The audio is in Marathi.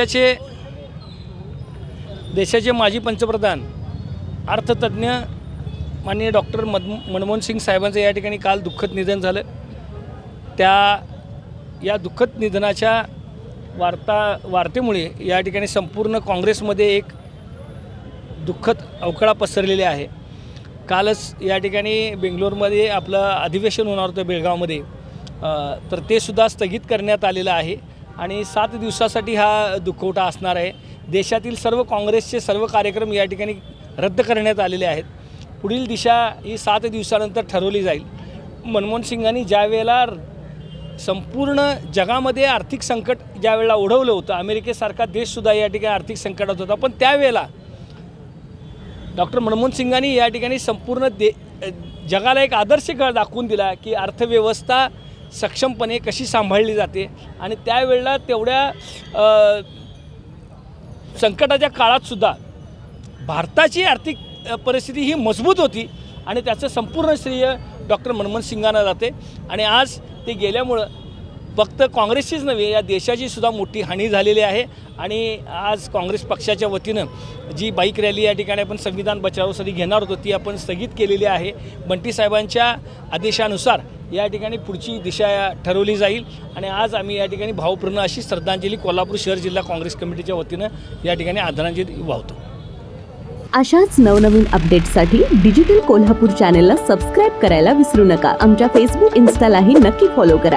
देशाचे देशाचे माजी पंतप्रधान अर्थतज्ज्ञ माननीय डॉक्टर मद मनमोहन सिंग साहेबांचं या ठिकाणी काल दुःखद निधन झालं. त्या या दुःखद निधनाच्या वार्ता वार्तेमुळे या ठिकाणी संपूर्ण काँग्रेसमध्ये एक दुःखद अवकळा पसरलेली आहे. कालच या ठिकाणी बेंगलोरमध्ये आपलं अधिवेशन होणार होतं बेळगावमध्ये. तर ते सुद्धा स्थगित करण्यात आलेलं आहे. आणि सात दिवसासाठी हा दुखवटा असणार आहे. देशातील सर्व काँग्रेसचे सर्व कार्यक्रम या ठिकाणी रद्द करण्यात आलेले आहेत. पुढील दिशा ही सात दिवसानंतर ठरवली जाईल. मनमोहन सिंगांनी ज्या वेळेला संपूर्ण जगामध्ये आर्थिक संकट ज्या वेळेला ओढवलं होतं अमेरिकेसारखा देशसुद्धा या ठिकाणी आर्थिक संकटात होता. पण त्यावेळेला डॉक्टर मनमोहन सिंगांनी या ठिकाणी संपूर्ण दे जगाला एक आदर्श ग दाखवून दिला की अर्थव्यवस्था सक्षमपणे कशी सांभाळली जाते आणि त्यावेळेला तेवढ्या संकटाच्या काळातसुद्धा भारताची आर्थिक परिस्थिती ही मजबूत होती आणि त्याचं संपूर्ण श्रेय डॉक्टर मनमोहन सिंगांना जाते. आणि आज ते गेल्यामुळं फक्त काँग्रेसचीच नव्हे या देशाची सुद्धा मोठी हानी झालेली आहे. आणि आज काँग्रेस पक्षाच्या वतीनं जी बाईक रॅली या ठिकाणी आपण संविधान बचावासाठी घेणार होतो ती आपण स्थगित केलेली आहे. बंटी साहेबांच्या आदेशानुसार या ठिकाणी पुढची दिशा ठरवली जाईल. आणि आज आम्ही या ठिकाणी भावपूर्ण अशी श्रद्धांजली कोल्हापूर शहर जिल्हा काँग्रेस कमिटीच्या वतीनं या ठिकाणी आदरांजली वाहतो. अशाच नवनवीन अपडेट्ससाठी डिजिटल कोल्हापूर चॅनेलला सबस्क्राईब करायला विसरू नका. आमच्या फेसबुक इन्स्टालाही नक्की फॉलो करा.